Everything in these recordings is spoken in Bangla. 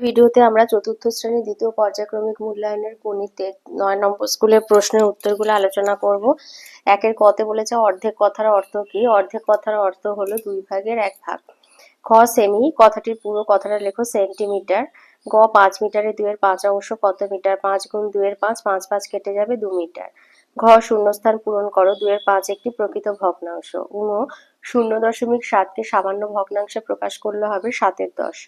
ভিডিওতে আমরা চতুর্থ শ্রেণির দ্বিতীয় পর্যায়ক্রমিক মূল্যায়নের গণিতে নয় নম্বর স্কুলের প্রশ্নের উত্তরগুলো আলোচনা করব। একের কতে বলেছে অর্ধেক কথার অর্থ কি? অর্ধেক কথার অর্থ হলো দুই ভাগের এক ভাগ। খ সেমি, কথাটির পুরো কথাটা লেখো সেন্টিমিটার। গ পাঁচ মিটারে দুয়ের পাঁচ অংশ কত মিটার? পাঁচ গুণ দুয়ের পাঁচ পাঁচ পাঁচ কেটে যাবে দু মিটার। ঘ শূন্যস্থান পূরণ করো, দুইয়ের পাঁচ একটি প্রকৃত ভগ্নাংশ। উন, শূন্য দশমিক সাতকে সামান্য ভগ্নাংশে প্রকাশ করলে হবে সাতের দশ।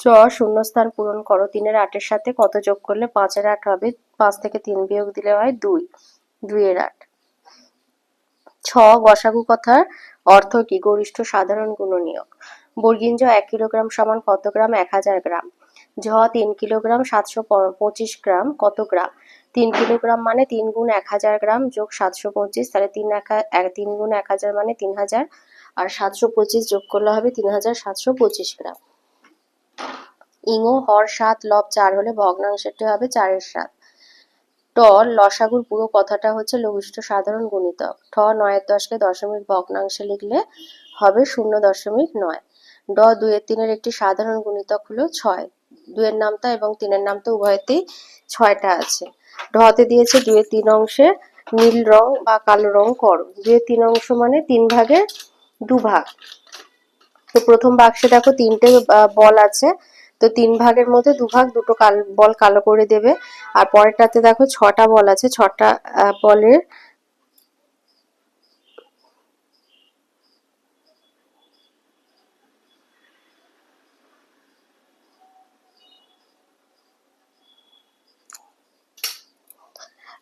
চ, শূন্যস্থান পূরণ করো। তিনের আটের সাথে কত যোগ করলে পাঁচের আট হবে? পাঁচ থেকে তিন বিয়োগ দিলে হয় দুই। দুইয়ের আট। ছ, গসাগু কথার অর্থ কি? গরিষ্ঠ সাধারণ গুণনীয়ক। বর্গিঞ্জ এক কিলোগ্রাম সমান কত গ্রাম? এক হাজার গ্রাম। ঝ, তিন কিলোগ্রাম সাতশো পঁচিশ গ্রাম কত গ্রাম? তিন কিলোগ্রাম মানে তিন গুণ এক হাজার গ্রাম যোগ সাতশো পঁচিশ, তাহলে তিন এক, তিন গুণ এক হাজার মানে তিন হাজার। আর সাতশো পঁচিশ যোগ করলে হবে তিন হাজার সাতশো পঁচিশ গ্রাম। ইঙো হর সাত, লব চার হলে ভগ্নাংশটি হবে চারের সাত। ট, লসাগুর পুরো কথাটা হচ্ছে লঘিষ্ঠ সাধারণ গুণিতক। ঠ, নয়ের দশকে দশমিক ভগ্নাংশে লিখলে হবে শূন্য দশমিক নয়। ড, দুয়ের তিনের একটি সাধারণ গুণিতক হলো ছয়। দুয়ের নামতা এবং তিনের নামতা উভয়তেই ছয়টা আছে। ঢতে দিয়েছে দুয়ের তিন অংশে নীল রং বা কালো রং করো। দুয়ের তিন অংশ মানে তিন ভাগে দু ভাগ তো প্রথম বাক্সে দেখো তিনটে বল আছে। তো তিন ভাগের মধ্যে দু ভাগ দুটো কাল, বল কালো করে দেবে। আর পরেরটাতে দেখো ছটা বল আছে, ছটা বলের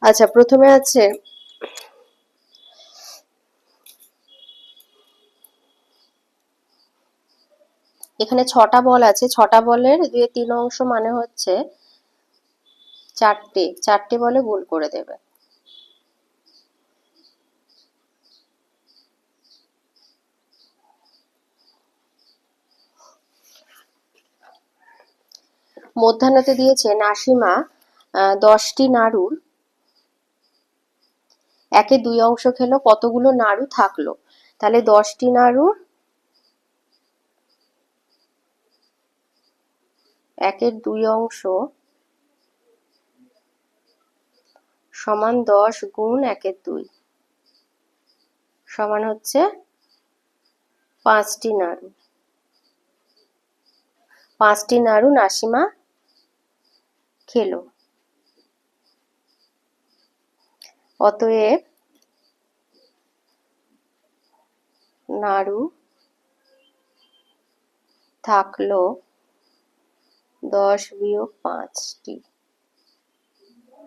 আচ্ছা প্রথমে আছে এখানে ছটা বল আছে। ছটা বলের দুই, তিন অংশ মানে হচ্ছে চারটে। চারটে বলে গোল করে দেবে। মধ্যাহ্নতে দিয়েছে নাসিমা দশটি নাড়ুর। একে দুই অংশ খেলো, কতগুলো নাড়ু থাকল? তাহলে দশটি নাড়ুর একের দুই অংশ সমান দশ গুণ একের দুই সমান হচ্ছে পাঁচটি নাড়ু। পাঁচটি নাড়ু নাসিমা খেলো। অতএব নাড়ু থাকল দশ বিয়োগ পাঁচটি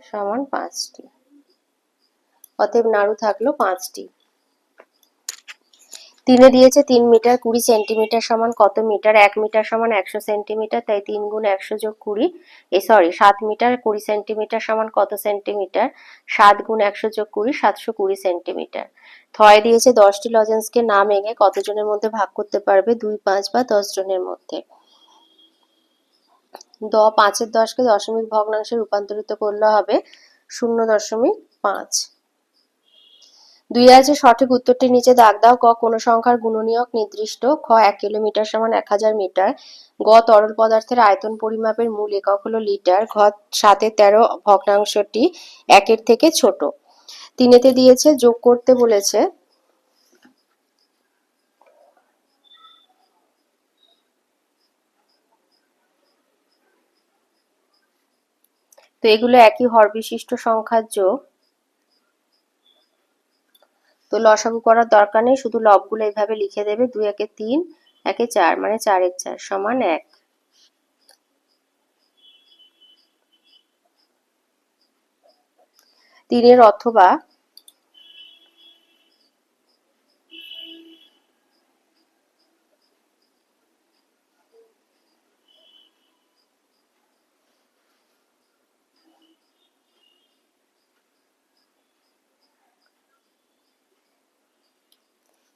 সমান পাঁচটি। অতএব নাড়ু থাকল পাঁচটি। তিনে দিয়েছে তিন মিটার, কুড়ি সেন্টিমিটার সমান কত মিটার? এক মিটার সমান একশো সেন্টিমিটার, তাই তিন গুণ একশো যোগ কুড়ি, এ সরি, সাত মিটার, কুড়ি সেন্টিমিটার সমান কত সেন্টিমিটার? সাত গুণ একশো যোগ কুড়ি, সাতশো কুড়ি সেন্টিমিটার। থয় দিয়েছে দশটি লজেন্সকে নাম এগে কতজনের মধ্যে ভাগ করতে পারবে? দুই, পাঁচ বা দশ জনের মধ্যে। পাঁচের দশকে দশমিক ভগ্নাংশে রূপান্তরিত করলে হবে শূন্য দশমিক পাঁচ। দুই আছে সঠিক নিচে দাগ দাও। ক, কোন সংখ্যার গুণনীয়ক নির্দিষ্ট? খ, এক কিলোমিটার সমান এক হাজার মিটার। গ, তরল পদার্থের আয়তন পরিমাপের মূল একক হলো লিটার। ঘ সাতে তেরো ভগ্নাংশটি একের থেকে ছোট। তিনেতে দিয়েছে, যোগ করতে বলেছে তো এগুলো একই হর বিশিষ্ট সংখ্যার যোগ। তো লসাগু করার দরকার নেই, শুধু লবগুলো এইভাবে লিখে দেবে, দুই একে তিন, একে চার মানে চার এক চার সমান এক। তিনের অথবা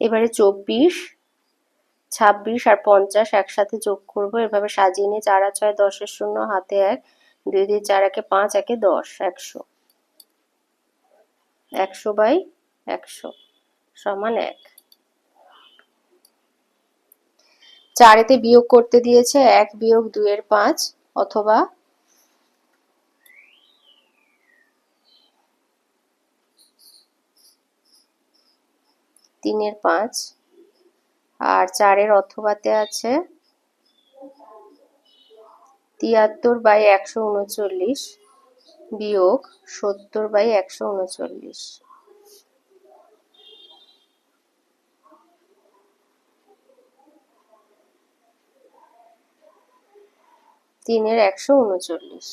এবারে চব্বিশ, ছাব্বিশ আর পঞ্চাশ একসাথে যোগ করব। এভাবে সাজিয়ে নিয়ে চার আর ছয় দশের শূন্য, হাতে এক, দুই দুই, চার, একে পাঁচ, একে দশ, একশো। একশো বাই একশো সমান এক। চারেতে বিয়োগ করতে দিয়েছে এক বিয়োগ দুইয়ের পাঁচ, অথবা তিনের পাঁচ। আর চারের অথবাতে আছে তিয়াত্তর বাই একশো উনচল্লিশ বিয়োগ সত্তর বাই একশো উনচল্লিশ। তিনের একশো উনচল্লিশ।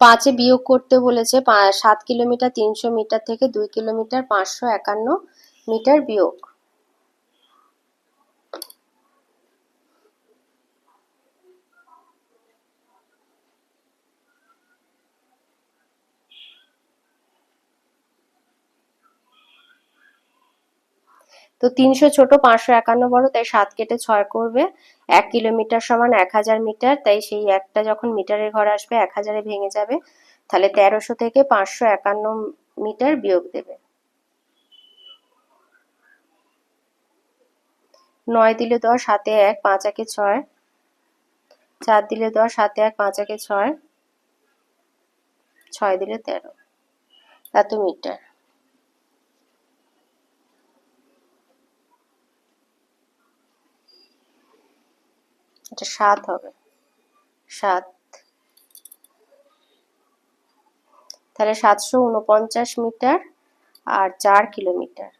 পাঁচে বিয়োগ করতে বলেছে সাত কিলোমিটার, তিনশো মিটার থেকে দুই কিলোমিটার, পাঁচশো একান্ন মিটার বিয়োগ। তো তিনশো ছোট, পাঁচশো একান্ন বড়, তাই সাত কেটে ছয় করবে। এক কিলোমিটার সমান এক হাজার মিটার, তাই সেই একটা যখন মিটারের ঘর আসবে, এক হাজারে ভেঙে যাবে। তাহলে তেরোশো থেকে পাঁচশো একান্ন মিটার বিয়োগ দেবে। নয় দিলে দশ হাতে এক, পাঁচ একে ছয়। চার দিলে দশ হাতে এক, পাঁচ একে ছয়। ছয় দিলে তেরো। এত মিটার। এটা সাত হবে। সাত। তাহলে সাতশো উনপঞ্চাশ মিটার আর চার কিলোমিটার।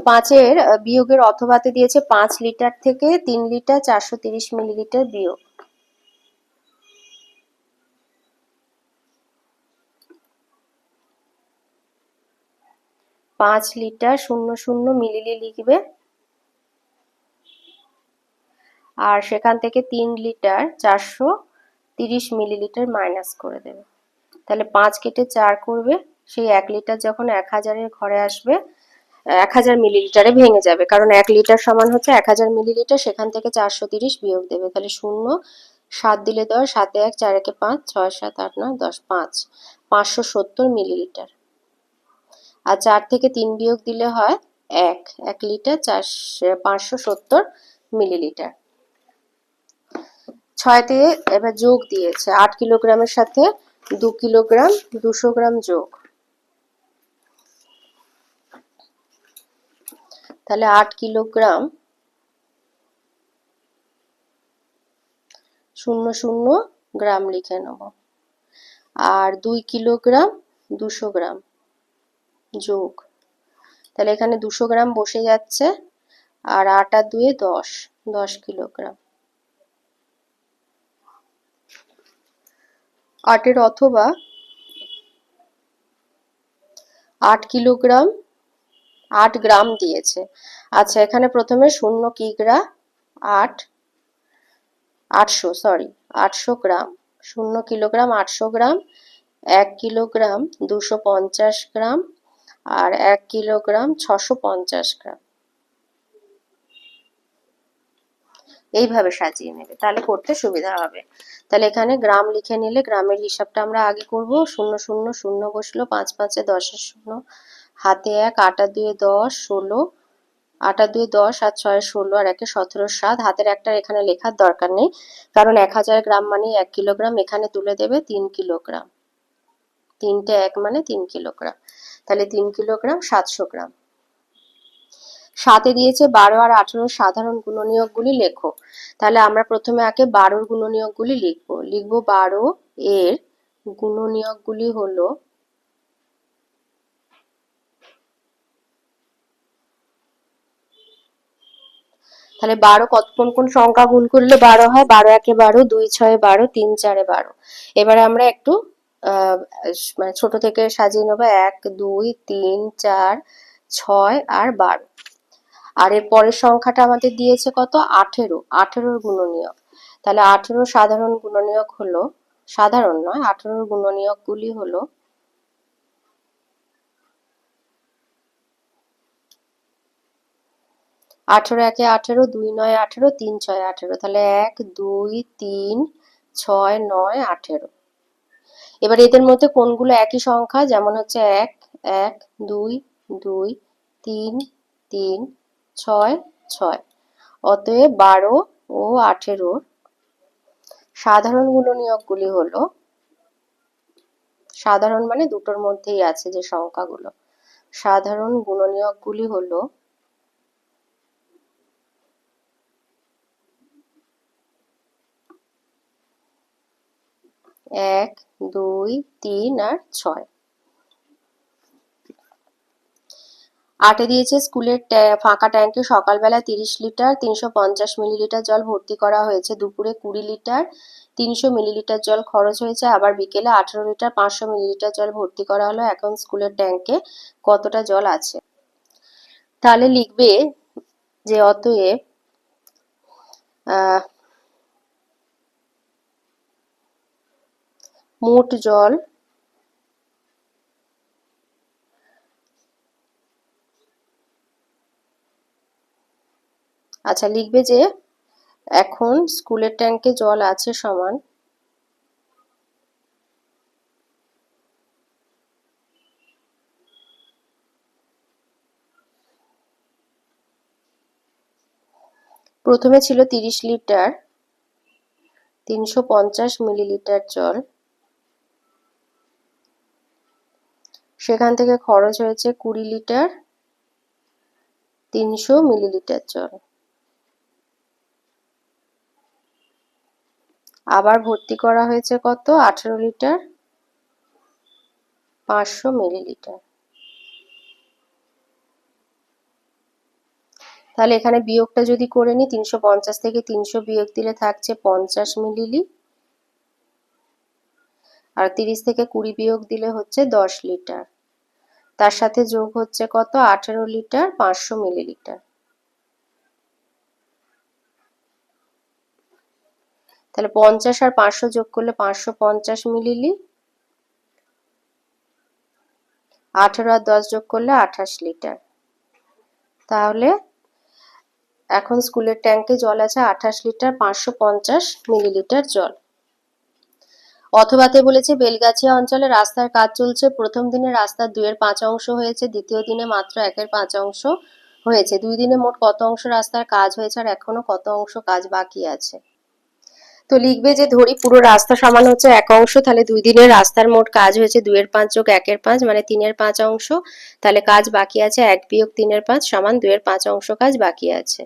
পাঁচের বিয়োগের অথবাতে দিয়েছে পাঁচ লিটার থেকে তিন লিটার, চারশো তিরিশ মিলিলিটার বিয়োগ। পাঁচ লিটার শূন্য শূন্য মিলিলি লিখবে আর সেখান থেকে তিন লিটার চারশো তিরিশ মিলিলিটার মাইনাস করে দেবে। তাহলে পাঁচ কেটে চার করবে, সেই এক লিটার যখন এক হাজারের ঘরে আসবে, এক হাজার মিলিলিটারে ভেঙে যাবে। কারণ এক লিটার সমান হচ্ছে এক হাজার মিলিলিটার, সেখান থেকে চারশো তিরিশ বিয়োগ দেবে। তাহলে শূন্য, সাত দিলে দশ, সাতে এক, চার একে পাঁচ, ছয়, সাত, আট, নয়, দশ, পাঁচ, পাঁচশো সত্তর মিলিলিটার। আর চার থেকে তিন বিয়োগ দিলে হয় এক এক লিটার চারশো, পাঁচশো সত্তর মিলিলিটার। ছয়তে এবার যোগ দিয়েছে। আট কিলোগ্রামের সাথে দু কিলোগ্রাম, দুশো গ্রাম যোগ। তাহলে আট কিলোগ্রাম শূন্য শূন্য গ্রাম লিখে নেব। আর দুই কিলোগ্রাম, দুশো গ্রাম যোগ। তাহলে এখানে দুশো গ্রাম বসে যাচ্ছে, আর আটা দুয়ে দশ দশ কিলোগ্রাম। আটের অথবা আট কিলোগ্রাম, আট গ্রাম দিয়েছে। আচ্ছা এখানে প্রথমে শূন্য কিগ্রা, আট, আটশো সরি আটশো গ্রাম। শূন্য কিলোগ্রাম, আটশো গ্রাম, এক কিলোগ্রাম, দুশো পঞ্চাশ গ্রাম, আর এক কিলোগ্রাম, ছশো পঞ্চাশ গ্রাম। এইভাবে সাজিয়ে নেবে, তাহলে করতে সুবিধা হবে। তাহলে এখানে গ্রাম লিখে নিলে গ্রামের হিসাবটা আমরা আগে করব। শূন্য শূন্য শূন্য বসল, পাঁচ, পাঁচে দশের শূন্য, হাতে এক, আটা দুয়ে দশ, ষোলো, আটা দুয়ে দশ, আর ছয়, ষোলো, আর একে সতেরো, সাত, হাতের একটা এখানে লেখার দরকার নেই, কারণ এক হাজার গ্রাম মানে এক কিলোগ্রাম, এখানে তুলে দেবে তিন কিলোগ্রাম। তিনটে এক মানে তিন কিলোগ্রাম, তাহলে তিন কিলোগ্রাম সাতশো গ্রাম। সাথে দিয়েছে বারো আর আঠেরো সাধারণ গুণনীয়কগুলি লেখো। তাহলে আমরা প্রথমে আগে বারোর গুণনীয়কগুলি লিখব। লিখব বারো এর গুণনীয়কগুলি হলো তাহলে বারো কত কোন কোন সংখ্যা গুণ করলে বারো হয়? বারো একে বারো, দুই ছয়ে বারো, তিন চারে বারো। এবারে আমরা একটু মানে ছোট থেকে সাজিয়ে নেব। এক, দুই, তিন, চার, ছয় আর বারো। আর এর পরের সংখ্যাটা আমাদের দিয়েছে কত? আঠেরো। আঠেরোর গুণনীয়ক। তাহলে আঠেরো সাধারণ গুণনীয়ক হলো, সাধারণ নয়, আঠেরোর গুণনীয়কগুলি হলো আঠেরো একে আঠেরো, দুই নয় আঠেরো, তিন ছয় আঠেরো। তাহলে এক, দুই, তিন, ছয়, নয়, আঠেরো। এবার এদের মধ্যে কোনগুলো একই সংখ্যা? যেমন হচ্ছে এক এক, দুই দুই, তিন তিন ছয় ছয়। অতএব বারো ও আঠেরোর সাধারণ গুণনীয়কগুলি হলো, সাধারণ মানে দুটোর মধ্যেই আছে যে সংখ্যাগুলো। সাধারণ গুণনীয়কগুলি হলো, এক, দুই, তিন আর ছয়। আটে দিয়েছে স্কুলের ফাঁকা ট্যাঙ্কে সকালবেলা তিরিশ লিটার, তিনশো পঞ্চাশ মিলিলিটার জল ভর্তি করা হয়েছে। দুপুরে কুড়ি লিটার, তিনশো মিলিলিটার জল খরচ হয়েছে। আবার বিকেলে আঠারো লিটার, পাঁচশো মিলিলিটার জল ভর্তি করা হলো। এখন স্কুলের ট্যাঙ্কে কতটা জল আছে? তাহলে লিখবে যে অতএব মোট জল আচ্ছা লিখবে যে এখন স্কুলের ট্যাঙ্কে জল আছে সমান প্রথমে ছিল তিরিশ লিটার, তিনশো পঞ্চাশ মিলিলিটার জল। সেখান থেকে খরচ হয়েছে কুড়ি লিটার, তিনশো মিলিলিটার জল। আবার ভর্তি করা হয়েছে কত? আঠেরো লিটার। পাঁচশো মিলিলিটার। তাহলে এখানে বিয়োগটা যদি করে নিই, তিনশো পঞ্চাশ থেকে তিনশো বিয়োগ দিলে থাকছে পঞ্চাশ মিলিলি। আর তিরিশ থেকে কুড়ি বিয়োগ দিলে হচ্ছে দশ লিটার। তার সাথে যোগ হচ্ছে কত? আঠেরো লিটার, পাঁচশো মিলিলিটার। তাহলে পঞ্চাশ আর পাঁচশো যোগ করলে পাঁচশো পঞ্চাশ মিলিলি। আঠেরো আর দশ যোগ করলে আঠাশ লিটার। তাহলে এখন স্কুলের ট্যাঙ্কে জল আছে আঠাশ লিটার, পাঁচশো পঞ্চাশ মিলিলিটার জল। অথবাতে বলেছে, বেলগাছিয়া অঞ্চলে রাস্তার কাজ চলছে। প্রথম দিনে রাস্তার দুইয়ের পাঁচ অংশ হয়েছে, দ্বিতীয় দিনে মাত্র একের পাঁচ অংশ হয়েছে। দুই দিনে মোট কত অংশ রাস্তার কাজ হয়েছে আর এখনও কত অংশ কাজ বাকি আছে? তো লিখবে যে, ধরি পুরো রাস্তা সমান হচ্ছে এক অংশ, তাহলে দুই দিনের রাস্তার মোট কাজ হয়েছে দুইয়ের পাঁচ যোগ একের পাঁচ মানে তিনের পাঁচ অংশ। তাহলে কাজ বাকি আছে, এক বিয়োগ তিনের পাঁচ সমান দুইয়ের পাঁচ অংশ কাজ বাকি আছে।